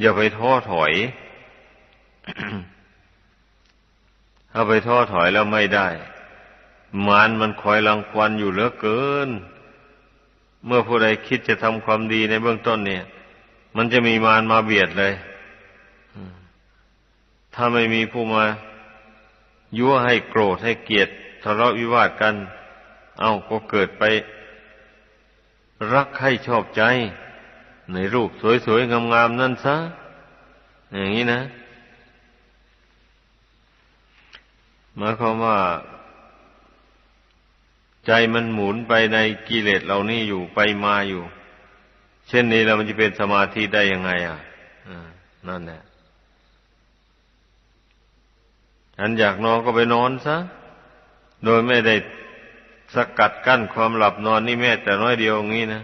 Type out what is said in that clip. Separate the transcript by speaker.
Speaker 1: อย่าไปท้อถอย ถ้าไปท้อถอยแล้วไม่ได้ มารมันคอยรังควันอยู่เหลือเกิน เมื่อผู้ใดคิดจะทำความดีในเบื้องต้นเนี่ย มันจะมีมารมาเบียดเลยถ้าไม่มีผู้มายั่วให้โกรธให้เกลียดทะเลาะวิวาทกัน เอาก็เกิดไป รักให้ชอบใจ ในรูปสวยๆ งามๆ นั่นซะ อย่างนี้นะหมายความว่า ใจมันหมุนไปในกิเลสเหล่านี้อยู่ไปมาอยู่ เช่นนี้แล้วมันจะเป็นสมาธิได้ยังไง อะนั่นแหละฉันอยากนอนก็ไปนอนซะ โดยไม่ได้สกัดกั้นความหลับนอนนี่แม้แต่น้อยเดียวอย่างนี้นะ